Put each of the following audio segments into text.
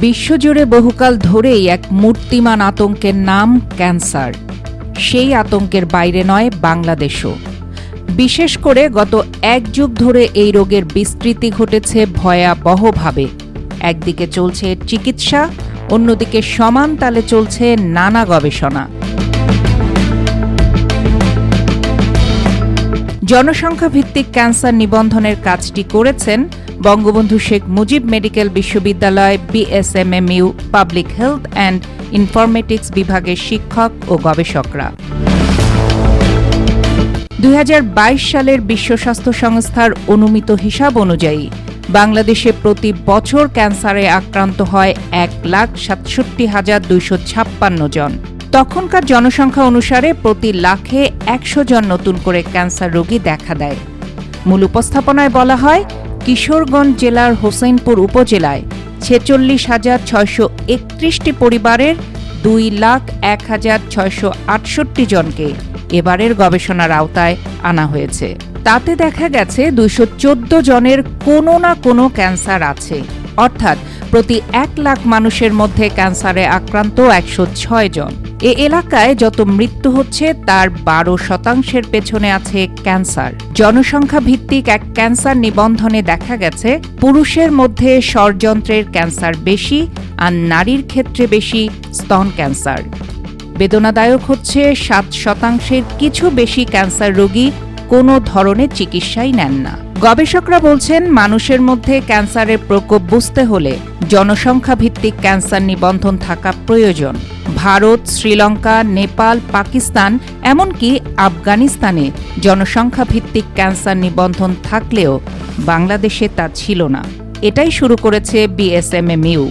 বিশ্বজুড়ে বহুকাল ধরেই এক মূর্তিমান আতঙ্কের নাম ক্যান্সার। সেই আতঙ্কের বাইরে নয় বাংলাদেশও। বিশেষ করে গত এক যুগ ধরে এই রোগের বিস্তৃতি ঘটেছে ভয়াবহভাবে। একদিকে চলছে চিকিৎসা, অন্যদিকে সমান তালে চলছে নানা গবেষণা। জনসংখ্যা ভিত্তিক ক্যান্সার নিবন্ধনের কাজটি করেছেন বঙ্গবন্ধু শেখ মুজিব মেডিকেল বিশ্ববিদ্যালয়, BSMMU, public health and informatics বিভাগের শিক্ষক ও গবেষকরা। দুই হাজার বাইশ সালের বিশ্ব স্বাস্থ্য সংস্থার অনুমিত হিসাব অনুযায়ী, বাংলাদেশে প্রতি বছর ক্যান্সারে আক্রান্ত হয় এক লাখ সাতষট্টি হাজার দুইশো ছাপ্পান্ন জন। তখনকার জনসংখ্যা অনুসারে প্রতি লাখে একশো জন নতুন করে ক্যান্সার রোগী দেখা দেয়। মূল উপস্থাপনায় বলা হয় কিশোরগঞ্জ জেলার হোসেনপুর উপজেলায় ছেচল্লিশ হাজার ছয়শো একত্রিশটি পরিবারের দুই লাখ এক হাজার ছয়শো আটষট্টি জনকে এবারের গবেষণার আওতায় আনা হয়েছে। তাতে দেখা গেছে দুইশো চোদ্দ জনের কোনো না কোনো ক্যান্সার আছে। অর্থাৎ প্রতি এক লাখ মানুষের মধ্যে ক্যান্সারে আক্রান্ত একশো ছয় জন। এ এলাকায় যত মৃত্যু হচ্ছে, তার বারো শতাংশের পেছনে আছে ক্যান্সার। জনসংখ্যা ভিত্তিক এক ক্যান্সার নিবন্ধনে দেখা গেছে, পুরুষের মধ্যে স্বরযন্ত্রের ক্যান্সার বেশি আর নারীর ক্ষেত্রে বেশি স্তন ক্যান্সার। বেদনাদায়ক হচ্ছে, সাত শতাংশের কিছু বেশি ক্যান্সার রোগী কোনো ধরনের চিকিৎসাই নেন না। গবেষকরা বলছেন, মানুষের মধ্যে ক্যান্সারের প্রকোপ বুঝতে হলে জনসংখ্যা ভিত্তিক ক্যান্সার নিবন্ধন থাকা প্রয়োজন। ভারত, শ্রীলঙ্কা, নেপাল, পাকিস্তান, এমনকি আফগানিস্তানে জনসংখ্যা ভিত্তিক ক্যান্সার নিবন্ধন থাকলেও বাংলাদেশে তা ছিল না। এটাই শুরু করেছে বিএসএমএমইউ।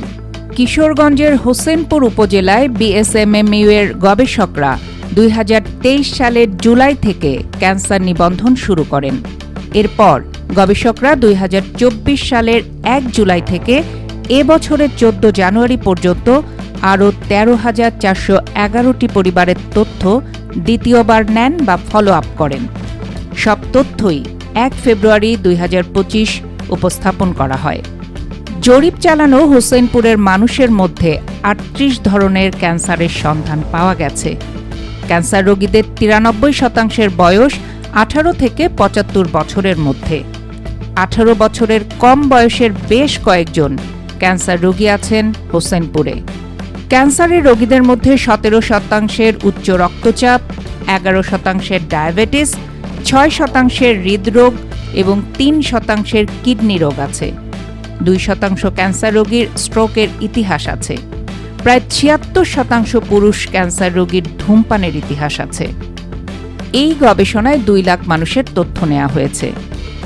কিশোরগঞ্জের হোসেনপুর উপজেলায় বিএসএমএমইউ এর গবেষকরা দুই হাজার সালের জুলাই থেকে ক্যান্সার নিবন্ধন শুরু করেন। এরপর গবেষকরা দুই হাজার চব্বিশ সালের এক জুলাই থেকে এ বছরের চোদ্দ জানুয়ারি পর্যন্ত আরও তেরো হাজার চারশো এগারোটি পরিবারের তথ্য দ্বিতীয়বার নেন বা ফলো আপ করেন। সব তথ্যই এক ফেব্রুয়ারি দুই হাজার পঁচিশ উপস্থাপন করা হয়। জরিপ চালানো হোসেনপুরের মানুষের মধ্যে আটত্রিশ ধরনের ক্যান্সারের সন্ধান পাওয়া গেছে। ক্যান্সার রোগীদের তিরানব্বই শতাংশের বয়স আঠারো থেকে পঁচাত্তর বছরের মধ্যে। আঠারো বছরের কম বয়সের বেশ কয়েকজন ক্যান্সার রোগী আছেন হোসেনপুরে। ক্যান্সারের রোগীদের মধ্যে সতেরো শতাংশের উচ্চ রক্তচাপ, এগারো শতাংশের ডায়াবেটিস, ছয় শতাংশের হৃদরোগ এবং তিন শতাংশের কিডনি রোগ আছে। দুই শতাংশ ক্যান্সার রোগীর স্ট্রোকের ইতিহাস আছে। প্রায় ছিয়াত্তর শতাংশ পুরুষ ক্যান্সার রোগীর ধূমপানের ইতিহাস আছে। এই গবেষণায় দুই লাখ মানুষের তথ্য নেওয়া হয়েছে।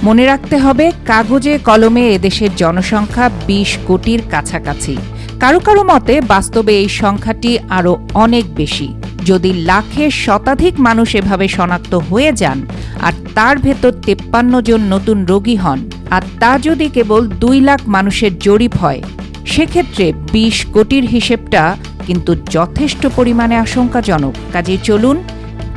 মনে রাখতে হবে, কাগজে, কলমে এদেশের জনসংখ্যা বিশ কোটির কাছাকাছি। কারও কারও মতে, বাস্তবে এই সংখ্যাটি আরও অনেক বেশি। যদি লাখে শতাধিক মানুষ এভাবে শনাক্ত হয়ে যান, আর তার ভেতর তেপ্পান্ন জন নতুন রোগী হন, আর তা যদি কেবল দুই লাখ মানুষের জরিপ হয় সেক্ষেত্রে বিশ কোটির হিসেবটা কিন্তু যথেষ্ট পরিমাণে আশঙ্কাজনক। কাজে চলুন,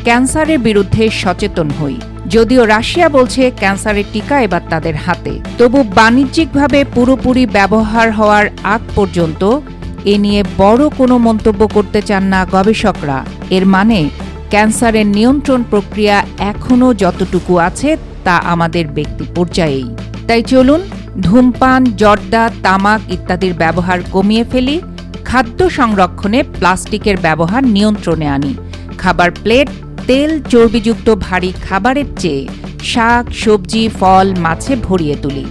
ক্যান্সারের বিরুদ্ধে সচেতন হই। যদিও রাশিয়া বলছে ক্যান্সারের টিকা এবার তাদের হাতে। তবু বাণিজ্যিকভাবে পুরোপুরি ব্যবহার হওয়ার আগ পর্যন্ত এ নিয়ে বড় কোনো মন্তব্য করতে চান না গবেষকরা। এর মানে ক্যান্সারের নিয়ন্ত্রণ প্রক্রিয়া এখনও যতটুকু আছে তা আমাদের ব্যক্তি পর্যায়েই। তাই চলুন ধূমপান, জর্দা, তামাক ইত্যাদির ব্যবহার কমিয়ে ফেলি, খাদ্য সংরক্ষণে প্লাস্টিকের ব্যবহার নিয়ন্ত্রণে আনি। খাবার প্লেট, তেল চর্বিযুক্ত ভারী খাবারের চেয়ে শাক, সবজি, ফল, মাছে ভরিয়ে তুলি।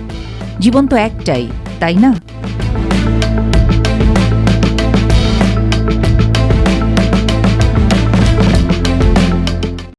জীবন তো একটাই, তাই না?